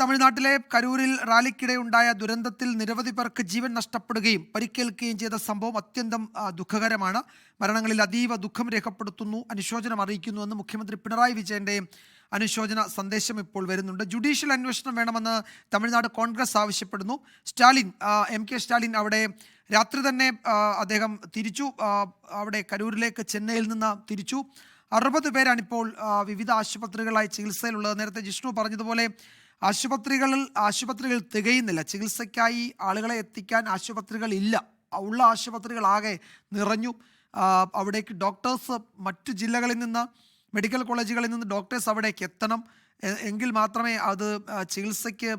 തമിഴ്നാട്ടിലെ കരൂരിൽ റാലിക്കിടെ ഉണ്ടായ ദുരന്തത്തിൽ നിരവധി പേർക്ക് ജീവൻ നഷ്ടപ്പെടുകയും പരിക്കേൽക്കുകയും ചെയ്ത സംഭവം അത്യന്തം ദുഃഖകരമാണ്. മരണങ്ങളിൽ അതീവ ദുഃഖം രേഖപ്പെടുത്തുന്നു അനുശോചനം അറിയിക്കുന്നുവെന്ന് മുഖ്യമന്ത്രി പിണറായി വിജയന്റെ അനുശോചന സന്ദേശം ഇപ്പോൾ വരുന്നുണ്ട്. ജുഡീഷ്യൽ അന്വേഷണം വേണമെന്ന് തമിഴ്നാട് കോൺഗ്രസ് ആവശ്യപ്പെടുന്നു. സ്റ്റാലിൻ എം കെ സ്റ്റാലിൻ അവിടെ രാത്രി തന്നെ അദ്ദേഹം തിരിച്ചു അവിടെ കരൂരിലേക്ക് ചെന്നൈയിൽ നിന്ന് തിരിച്ചു. അറുപത് പേരാണിപ്പോൾ വിവിധ ആശുപത്രികളായി ചികിത്സയിലുള്ളത്. നേരത്തെ ജിഷ്ണു പറഞ്ഞതുപോലെ ആശുപത്രികളിൽ ആശുപത്രികൾ തികയുന്നില്ല. ചികിത്സയ്ക്കായി ആളുകളെ എത്തിക്കാൻ ആശുപത്രികൾ ഇല്ല ഉള്ള ആശുപത്രികളാകെ നിറഞ്ഞു. അവിടേക്ക് ഡോക്ടേഴ്സ് മറ്റു ജില്ലകളിൽ നിന്ന് മെഡിക്കൽ കോളേജുകളിൽ നിന്ന് ഡോക്ടേഴ്സ് അവിടേക്ക് എത്തണം. എങ്കിൽ മാത്രമേ അത് ചികിത്സയ്ക്ക്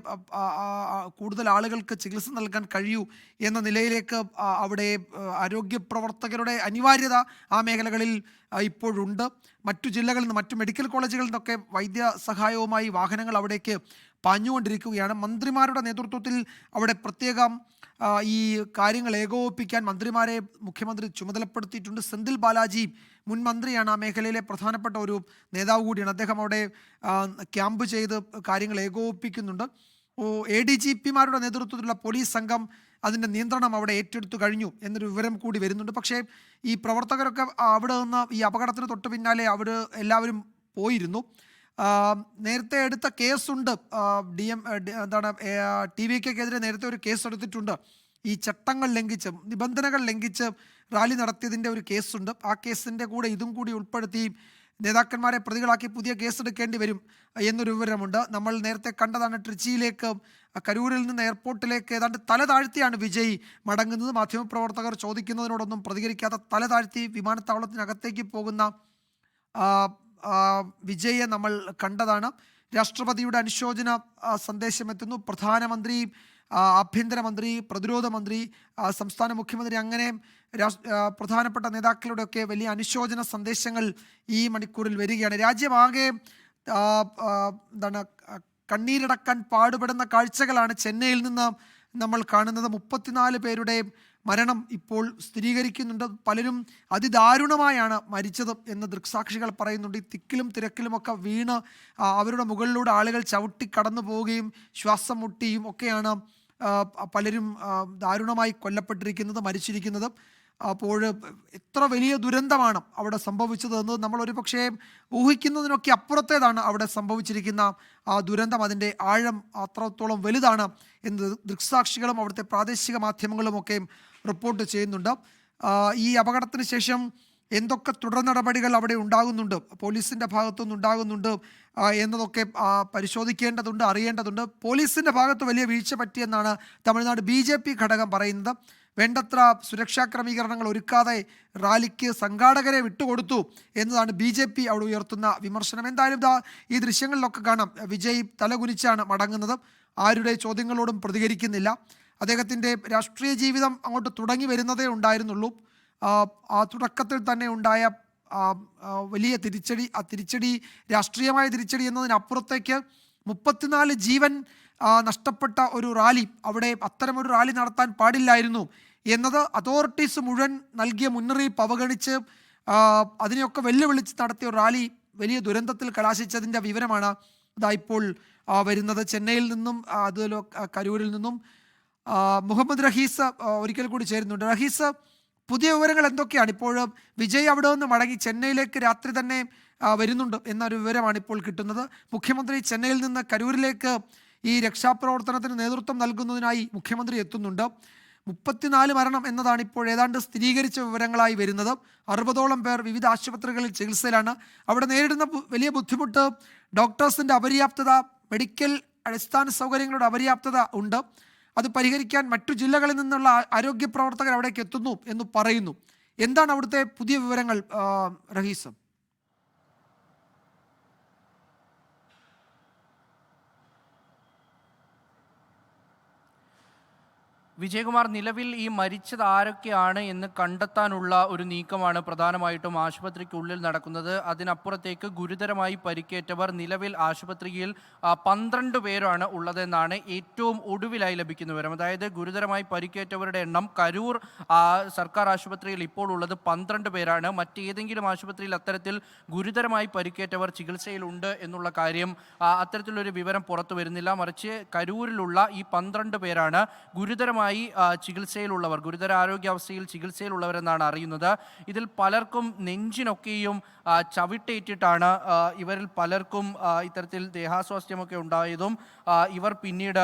കൂടുതൽ ആളുകൾക്ക് ചികിത്സ നൽകാൻ കഴിയൂ എന്ന നിലയിലേക്ക് അവിടെ ആരോഗ്യ പ്രവർത്തകരുടെ അനിവാര്യത ആ മേഖലകളിൽ ഇപ്പോഴുണ്ട്. മറ്റു ജില്ലകളിൽ നിന്ന് മറ്റു മെഡിക്കൽ കോളേജുകളിൽ നിന്നൊക്കെ വൈദ്യ സഹായവുമായി വാഹനങ്ങൾ അവിടേക്ക് പാഞ്ഞുകൊണ്ടിരിക്കുകയാണ്. മന്ത്രിമാരുടെ നേതൃത്വത്തിൽ അവിടെ പ്രത്യേകം ഈ കാര്യങ്ങൾ ഏകോപിപ്പിക്കാൻ മന്ത്രിമാരെ മുഖ്യമന്ത്രി ചുമതലപ്പെടുത്തിയിട്ടുണ്ട്. സെന്തിൽ ബാലാജി മുൻ മന്ത്രിയാണ് ആ മേഖലയിലെ പ്രധാനപ്പെട്ട ഒരു നേതാവ് കൂടിയാണ്. അദ്ദേഹം അവിടെ ക്യാമ്പ് ചെയ്ത് കാര്യങ്ങൾ ഏകോപിപ്പിക്കുന്നുണ്ട്. എ ഡി ജി പിമാരുടെ നേതൃത്വത്തിലുള്ള പോലീസ് സംഘം അതിന്റെ നിയന്ത്രണം അവിടെ ഏറ്റെടുത്തു കഴിഞ്ഞു എന്നൊരു വിവരം കൂടി വരുന്നുണ്ട്. പക്ഷേ ഈ പ്രവർത്തകരൊക്കെ അവിടെ നിന്ന് ഈ അപകടത്തിന് തൊട്ട് പിന്നാലെ അവർ എല്ലാവരും പോയിരുന്നു. നേരത്തെ എടുത്ത കേസുണ്ട്. ഡി എം എന്താണ് ടി വി കെക്കെതിരെ നേരത്തെ ഒരു കേസ് എടുത്തിട്ടുണ്ട് ഈ ചട്ടങ്ങൾ ലംഘിച്ച് നിബന്ധനകൾ ലംഘിച്ച് റാലി നടത്തിയതിന്റെ ഒരു കേസുണ്ട്. ആ കേസിന്റെ കൂടെ ഇതും കൂടി ഉൾപ്പെടുത്തി നേതാക്കന്മാരെ പ്രതികളാക്കി പുതിയ കേസെടുക്കേണ്ടി വരും എന്നൊരു വിവരമുണ്ട്. നമ്മൾ നേരത്തെ കണ്ടതാണ് ട്രിച്ചിയിലേക്ക് കരൂരിൽ നിന്ന് എയർപോർട്ടിലേക്ക് ഏതാണ്ട് തല താഴ്ത്തിയാണ് വിജയ് മടങ്ങുന്നത്. മാധ്യമപ്രവർത്തകർ ചോദിക്കുന്നതിനോടൊന്നും പ്രതികരിക്കാത്ത തല താഴ്ത്തി വിമാനത്താവളത്തിനകത്തേക്ക് പോകുന്ന വിജയെ നമ്മൾ കണ്ടതാണ്. രാഷ്ട്രപതിയുടെ അനുശോചന സന്ദേശം എത്തുന്നു പ്രധാനമന്ത്രി ആഭ്യന്തരമന്ത്രി പ്രതിരോധ മന്ത്രി സംസ്ഥാന മുഖ്യമന്ത്രി അങ്ങനെ പ്രധാനപ്പെട്ട നേതാക്കളുടെയൊക്കെ വലിയ അനുശോചന സന്ദേശങ്ങൾ ഈ മണിക്കൂറിൽ വരികയാണ്. രാജ്യമാകെ എന്താണ് കണ്ണീരടക്കാൻ പാടുപെടുന്ന കാഴ്ചകളാണ് ചെന്നൈയിൽ നിന്ന് നമ്മൾ കാണുന്നത് മുപ്പത്തിനാല് പേരുടെ മരണം ഇപ്പോൾ സ്ഥിരീകരിക്കുന്നുണ്ട്. പലരും അതിദാരുണമായാണ് മരിച്ചത് എന്ന് ദൃക്സാക്ഷികൾ പറയുന്നുണ്ട്. ഈ തിക്കിലും തിരക്കിലുമൊക്കെ വീണ് അവരുടെ മുകളിലൂടെ ആളുകൾ ചവിട്ടി കടന്നു പോവുകയും ശ്വാസം മുട്ടിയും ഒക്കെയാണ് പലരും ദാരുണമായി കൊല്ലപ്പെട്ടിരിക്കുന്നത് മരിച്ചിരിക്കുന്നത് അപ്പോൾ എത്ര വലിയ ദുരന്തമാണ് അവിടെ സംഭവിച്ചത് എന്ന് നമ്മൾ ഒരു പക്ഷേ ഊഹിക്കുന്നതിനൊക്കെ അപ്പുറത്തേതാണ് അവിടെ സംഭവിച്ചിരിക്കുന്ന ആ ദുരന്തം. അതിന്റെ ആഴം അത്രത്തോളം വലുതാണ് എന്ന് ദൃക്സാക്ഷികളും അവിടുത്തെ പ്രാദേശിക മാധ്യമങ്ങളും ഒക്കെ റിപ്പോർട്ട് ചെയ്യുന്നുണ്ട്. ഈ അപകടത്തിന് ശേഷം എന്തൊക്കെ തുടർ നടപടികൾ അവിടെ ഉണ്ടാകുന്നുണ്ട്? പോലീസിന്റെ ഭാഗത്തുനിന്ന് ഉണ്ടാകുന്നുണ്ട് എന്നതൊക്കെ പരിശോധിക്കേണ്ടതുണ്ട് അറിയേണ്ടതുണ്ട്. പോലീസിന്റെ ഭാഗത്ത് വലിയ വീഴ്ച പറ്റിയെന്നാണ് തമിഴ്നാട് ബി ഘടകം പറയുന്നത്. വേണ്ടത്ര സുരക്ഷാ ക്രമീകരണങ്ങൾ ഒരുക്കാതെ റാലിക്ക് സംഘാടകരെ വിട്ടുകൊടുത്തു എന്നതാണ് ബി ജെ പി അവിടെ ഉയർത്തുന്ന വിമർശനം. എന്തായാലും ഈ ദൃശ്യങ്ങളിലൊക്കെ കാണാം. വിജയ് തലകുനിച്ചാണ് മടങ്ങുന്നത്. ആരുടെ ചോദ്യങ്ങളോടും പ്രതികരിക്കുന്നില്ല. അദ്ദേഹത്തിന്റെ രാഷ്ട്രീയ ജീവിതം അങ്ങോട്ട് തുടങ്ങി വരുന്നതേ ഉണ്ടായിരുന്നുള്ളൂ. ആ, തുടക്കത്തിൽ തന്നെ ഉണ്ടായ വലിയ തിരിച്ചടി ആ തിരിച്ചടി രാഷ്ട്രീയമായ തിരിച്ചടി എന്നതിനപ്പുറത്തേക്ക് മുപ്പത്തിനാല് ജീവൻ നഷ്ടപ്പെട്ട ഒരു റാലി അവിടെ അത്തരമൊരു റാലി നടത്താൻ പാടില്ലായിരുന്നു എന്നത് അതോറിറ്റീസ് മുഴുവൻ നൽകിയ മുന്നറിയിപ്പ് അവഗണിച്ച് അതിനെയൊക്കെ വെല്ലുവിളിച്ച് നടത്തിയ ഒരു റാലി വലിയ ദുരന്തത്തിൽ കലാശിച്ചതിന്റെ വിവരമാണ് ഇതാ ഇപ്പോൾ വരുന്നത്. ചെന്നൈയിൽ നിന്നും അതുപോലെ കരൂരിൽ നിന്നും മുഹമ്മദ് റഹീസ് ഒരിക്കൽ കൂടി ചേരുന്നുണ്ട്. റഹീസ് പുതിയ വിവരങ്ങൾ എന്തൊക്കെയാണ്? ഇപ്പോൾ വിജയ് അവിടെ നിന്ന് മടങ്ങി ചെന്നൈയിലേക്ക് രാത്രി തന്നെ വരുന്നുണ്ട് എന്നൊരു വിവരമാണ് ഇപ്പോൾ കിട്ടുന്നത്. മുഖ്യമന്ത്രി ചെന്നൈയിൽ നിന്ന് കരൂരിലേക്ക് ഈ രക്ഷാപ്രവർത്തനത്തിന് നേതൃത്വം നൽകുന്നതിനായി മുഖ്യമന്ത്രി എത്തുന്നുണ്ട്. മുപ്പത്തിനാല് മരണം എന്നതാണ് ഇപ്പോൾ ഏതാണ്ട് സ്ഥിരീകരിച്ച വിവരങ്ങളായി വരുന്നത്. അറുപതോളം പേർ വിവിധ ആശുപത്രികളിൽ ചികിത്സയിലാണ്. അവിടെ നേരിടുന്ന വലിയ ബുദ്ധിമുട്ട് ഡോക്ടേഴ്സിന്റെ അപര്യാപ്തത മെഡിക്കൽ അടിസ്ഥാന സൗകര്യങ്ങളുടെ അപര്യാപ്തത ഉണ്ട്. അത് പരിഹരിക്കാൻ മറ്റു ജില്ലകളിൽ നിന്നുള്ള ആരോഗ്യ പ്രവർത്തകർ അവിടേക്ക് എത്തുന്നു എന്ന് പറയുന്നു. എന്താണ് അവിടുത്തെ പുതിയ വിവരങ്ങൾ റഹീസ്? വിജയകുമാർ നിലവിൽ ഈ മരിച്ചത് ആരൊക്കെയാണ് എന്ന് കണ്ടെത്താനുള്ള ഒരു നീക്കമാണ് പ്രധാനമായിട്ടും ആശുപത്രിക്കുള്ളിൽ നടക്കുന്നത്. അതിനപ്പുറത്തേക്ക് ഗുരുതരമായി പരിക്കേറ്റവർ നിലവിൽ ആശുപത്രിയിൽ പന്ത്രണ്ട് പേരാണ് ഉള്ളതെന്നാണ് ഏറ്റവും ഒടുവിലായി ലഭിക്കുന്ന വിവരം. അതായത് ഗുരുതരമായി പരിക്കേറ്റവരുടെ എണ്ണം കരൂർ സർക്കാർ ആശുപത്രിയിൽ ഇപ്പോൾ ഉള്ളത് പന്ത്രണ്ട് പേരാണ്. മറ്റേതെങ്കിലും ആശുപത്രിയിൽ അത്തരത്തിൽ ഗുരുതരമായി പരിക്കേറ്റവർ ചികിത്സയിലുണ്ട് എന്നുള്ള കാര്യം അത്തരത്തിലൊരു വിവരം പുറത്തു വരുന്നില്ല. മറിച്ച് കരൂരിലുള്ള ഈ പന്ത്രണ്ട് പേരാണ് ഗുരുതരമായി ആ, ചികിത്സയിലുള്ളവർ ഗുരുതര ആരോഗ്യാവസ്ഥയിൽ ചികിത്സയിലുള്ളവരെന്നാണ് അറിയുന്നത്. ഇതിൽ പലർക്കും നെഞ്ചിനൊക്കെയും ചവിട്ടേറ്റിട്ടാണ് ഇവരിൽ പലർക്കും ഇത്തരത്തിൽ ദേഹാസ്വാസ്ഥ്യമൊക്കെ ഉണ്ടായതും ഇവർ പിന്നീട്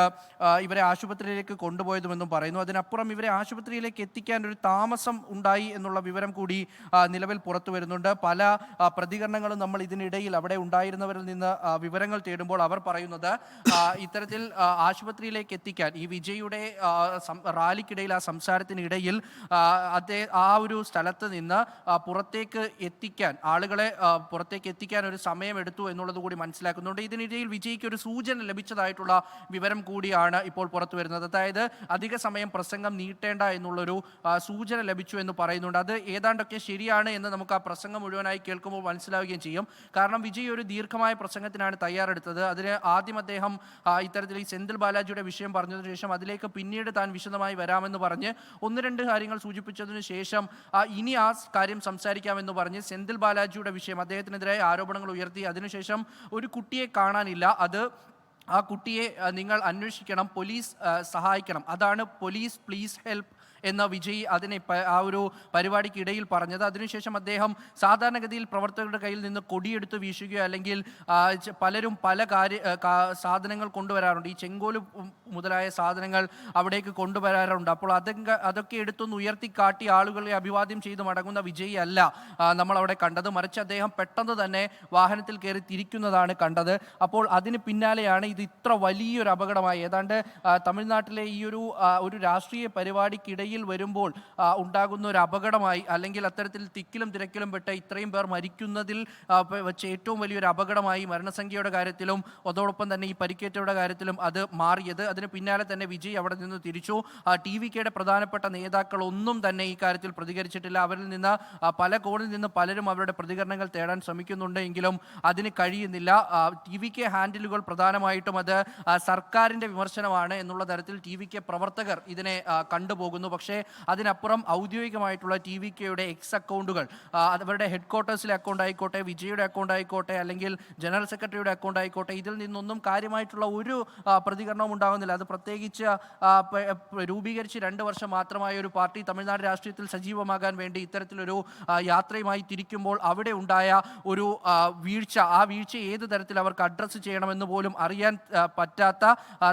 ഇവരെ ആശുപത്രിയിലേക്ക് കൊണ്ടുപോയതുമെന്നും പറയുന്നു. അതിനപ്പുറം ഇവരെ ആശുപത്രിയിലേക്ക് എത്തിക്കാൻ ഒരു താമസം ഉണ്ടായി എന്നുള്ള വിവരം കൂടി നിലവിൽ പുറത്തു വരുന്നുണ്ട്. പല പ്രതികരണങ്ങളും നമ്മൾ ഇതിനിടയിൽ അവിടെ ഉണ്ടായിരുന്നവരിൽ നിന്ന് വിവരങ്ങൾ തേടുമ്പോൾ അവർ പറയുന്നത് ഇത്തരത്തിൽ ആശുപത്രിയിലേക്ക് എത്തിക്കാൻ ഈ വിജയുടെ റാലിക്കിടയിൽ ആ സംസാരത്തിനിടയിൽ അദ്ദേഹം ആ ഒരു സ്ഥലത്ത് നിന്ന് പുറത്തേക്ക് എത്തിക്കാൻ ആളുകളെ പുറത്തേക്ക് എത്തിക്കാൻ ഒരു സമയമെടുത്തു എന്നുള്ളത് കൂടി മനസ്സിലാക്കുന്നുണ്ട്. ഇതിനിടയിൽ വിജയ്ക്ക് ഒരു സൂചന ലഭിച്ചതായിട്ടുള്ള വിവരം കൂടിയാണ് ഇപ്പോൾ പുറത്തു വരുന്നത്. അതായത് അധിക സമയം പ്രസംഗം നീട്ടേണ്ട എന്നുള്ളൊരു സൂചന ലഭിച്ചു എന്ന് പറയുന്നുണ്ട്. അത് ഏതാണ്ടൊക്കെ ശരിയാണ് എന്ന് നമുക്ക് ആ പ്രസംഗം മുഴുവനായി കേൾക്കുമ്പോൾ മനസ്സിലാവുകയും ചെയ്യും. കാരണം വിജയ് ഒരു ദീർഘമായ പ്രസംഗത്തിനാണ് തയ്യാറെടുത്തത്. അതിന് ആദ്യം അദ്ദേഹം ഇത്തരത്തിൽ ഈ സെന്തിൽ ബാലാജിയുടെ വിഷയം പറഞ്ഞതിന് ശേഷം അതിലേക്ക് പിന്നീട് താൻ വിശദമായി വരാമെന്ന് പറഞ്ഞ് ഒന്ന് രണ്ട് കാര്യങ്ങൾ സൂചിപ്പിച്ചതിന് ശേഷം ഇനി ആ കാര്യം സംസാരിക്കാമെന്ന് പറഞ്ഞ് സെന്തിൽ ബാലാജിയുടെ വിഷയം അദ്ദേഹത്തിനെതിരായ ആരോപണങ്ങൾ ഉയർത്തി. അതിനുശേഷം ഒരു കുട്ടിയെ കാണാനില്ല. അത് ആ കുട്ടിയെ നിങ്ങൾ അന്വേഷിക്കണം പോലീസ് സഹായിക്കണം. അതാണ് പോലീസ് പ്ലീസ് ഹെൽപ്പ് എന്ന വിജയ് അതിനെ ആ ഒരു പരിപാടിക്ക് ഇടയിൽ പറഞ്ഞത്. അതിനുശേഷം അദ്ദേഹം സാധാരണഗതിയിൽ പ്രവർത്തകരുടെ കയ്യിൽ നിന്ന് കൊടിയെടുത്ത് വീശുകയോ അല്ലെങ്കിൽ പലരും പല കാര്യ സാധനങ്ങൾ കൊണ്ടുവരാറുണ്ട്. ഈ ചെങ്കോൽ മുതലായ സാധനങ്ങൾ അവിടേക്ക് കൊണ്ടുവരാറുണ്ട്. അപ്പോൾ അതൊക്കെ അതൊക്കെ എടുത്തൊന്ന് ഉയർത്തിക്കാട്ടി ആളുകളെ അഭിവാദ്യം ചെയ്ത് മടങ്ങുന്ന വിജയ് അല്ല നമ്മൾ അവിടെ കണ്ടത്. മറിച്ച് അദ്ദേഹം പെട്ടെന്ന് തന്നെ വാഹനത്തിൽ കയറി തിരിക്കുന്നതാണ് കണ്ടത്. അപ്പോൾ അതിന് പിന്നാലെയാണ് ഇത് ഇത്ര വലിയൊരു അപകടമായി ഏതാണ്ട് തമിഴ്നാട്ടിലെ ഈ ഒരു ഒരു രാഷ്ട്രീയ പരിപാടിക്കിടയിൽ വരുമ്പോൾ ഉണ്ടാകുന്ന ഒരു അപകടമായി അല്ലെങ്കിൽ അത്തരത്തിൽ തിക്കിലും തിരക്കിലും പെട്ട ഇത്രയും പേർ മരിക്കുന്നതിൽ വെച്ച് ഏറ്റവും വലിയൊരു അപകടമായി മരണസംഖ്യയുടെ കാര്യത്തിലും അതോടൊപ്പം തന്നെ ഈ പരിക്കേറ്റവരുടെ കാര്യത്തിലും അത് മാറിയത്. അതിന് പിന്നാലെ തന്നെ വിജയ് അവിടെ നിന്ന് തിരിച്ചു. ടി വി കെയുടെ പ്രധാനപ്പെട്ട നേതാക്കൾ ഒന്നും തന്നെ ഈ കാര്യത്തിൽ പ്രതികരിച്ചിട്ടില്ല. അവരിൽ നിന്ന് പല കോണിൽ നിന്ന് പലരും അവരുടെ പ്രതികരണങ്ങൾ തേടാൻ ശ്രമിക്കുന്നുണ്ടെങ്കിലും അതിന് കഴിയുന്നില്ല. ടി വി കെ ഹാൻഡിലുകൾ പ്രധാനമായിട്ടും അത് സർക്കാരിന്റെ വിമർശനമാണ് എന്നുള്ള തരത്തിൽ ടി വി കെ പ്രവർത്തകർ ഇതിനെ കണ്ടുപോകുന്നു. പക്ഷേ അതിനപ്പുറം ഔദ്യോഗികമായിട്ടുള്ള ടി വി കെയുടെ എക്സ് അക്കൗണ്ടുകൾ അവരുടെ ഹെഡ് ക്വാർട്ടേഴ്സിലെ അക്കൗണ്ട് ആയിക്കോട്ടെ വിജയുടെ അക്കൗണ്ട് ആയിക്കോട്ടെ അല്ലെങ്കിൽ ജനറൽ സെക്രട്ടറിയുടെ അക്കൗണ്ട് ആയിക്കോട്ടെ ഇതിൽ നിന്നൊന്നും കാര്യമായിട്ടുള്ള ഒരു പ്രതികരണവും ഉണ്ടാകുന്നില്ല. അത് പ്രത്യേകിച്ച് രൂപീകരിച്ച് രണ്ട് വർഷം മാത്രമായ ഒരു പാർട്ടി തമിഴ്നാട് രാഷ്ട്രീയത്തിൽ സജീവമാകാൻ വേണ്ടി ഇത്തരത്തിലൊരു യാത്രയുമായി തിരിക്കുമ്പോൾ അവിടെ ഉണ്ടായ ഒരു വീഴ്ച ആ വീഴ്ച ഏത് തരത്തിൽ അവർക്ക് അഡ്രസ്സ് ചെയ്യണമെന്ന് പോലും അറിയാൻ പറ്റാത്ത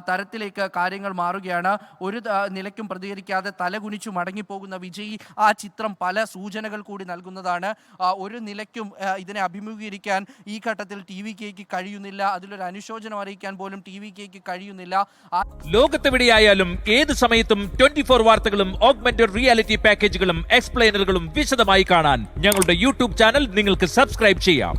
തരത്തിലേക്ക് കാര്യങ്ങൾ മാറുകയാണ്. ഒരു നിലയ്ക്കും പ്രതികരിക്കാതെ തലകുനിച്ചു മടങ്ങിപ്പോകുന്ന വിജയ് ആ ചിത്രം പല സൂചനകൾ കൂടി നൽകുന്നതാണ്. ഒരു നിലയ്ക്കും ഇതിനെ അഭിമുഖീകരിക്കാൻ ഈ ഘട്ടത്തിൽ ടി വി കെക്ക് കഴിയുന്നില്ല. അതിലൊരു അനുശോചനം അറിയിക്കാൻ പോലും ടി വി കെക്ക് കഴിയുന്നില്ല ലോകത്തെവിടെയായാലും ഏത് സമയത്തും ട്വന്റി ഫോർ വാർത്തകളും ഓഗ്മെന്റഡ് റിയാലിറ്റി പാക്കേജുകളും എക്സ്പ്ലെയിനറുകളും വിശദമായി കാണാൻ ഞങ്ങളുടെ യൂട്യൂബ് ചാനൽ നിങ്ങൾക്ക് സബ്സ്ക്രൈബ് ചെയ്യാം.